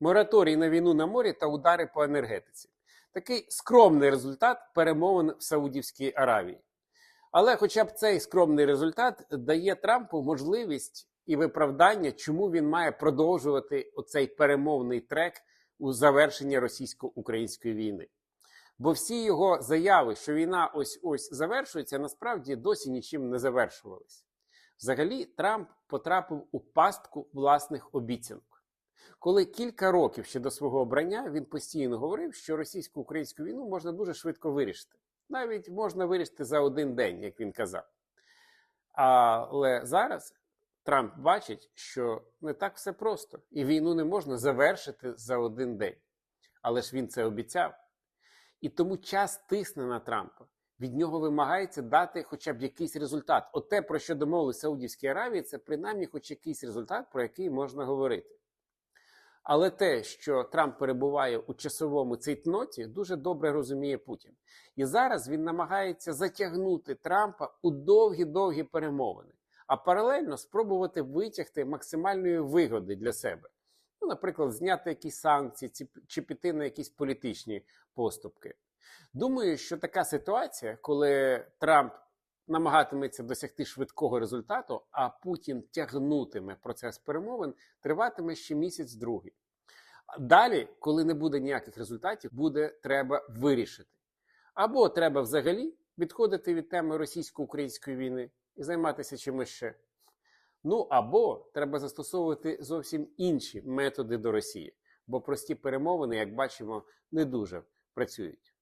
мораторій на війну на морі та удари по енергетиці. Такий скромний результат перемовин в Саудівській Аравії. Але, хоча б цей скромний результат дає Трампу можливість і виправдання, чому він має продовжувати оцей перемовний трек у завершення російсько-української війни. Бо всі його заяви, що війна ось ось завершується, насправді досі нічим не завершувались. Взагалі, Трамп потрапив у пастку власних обіцянок. Коли кілька років ще до свого обрання він постійно говорив, що російсько-українську війну можна дуже швидко вирішити. Навіть можна вирішити за один день, як він казав. Але зараз Трамп бачить, що не так все просто, і війну не можна завершити за один день. Але ж він це обіцяв. І тому час тисне на Трампа. Від нього вимагається дати хоча б якийсь результат. От те, про що домовилися Саудівській Аравії, це принаймні хоч якийсь результат, про який можна говорити. Але те, що Трамп перебуває у часовому цейтноті, дуже добре розуміє Путін. І зараз він намагається затягнути Трампа у довгі-довгі перемовини, а паралельно спробувати витягти максимальної вигоди для себе. Ну, наприклад, зняти якісь санкції ці- чи піти на якісь політичні поступки. Думаю, що така ситуація, коли Трамп намагатиметься досягти швидкого результату, а Путін тягнутиме процес перемовин, триватиме ще місяць другий. Далі, коли не буде ніяких результатів, буде треба вирішити. Або треба взагалі відходити від теми російсько-української війни і займатися чимось ще. Ну або треба застосовувати зовсім інші методи до Росії, бо прості перемовини, як бачимо, не дуже працюють.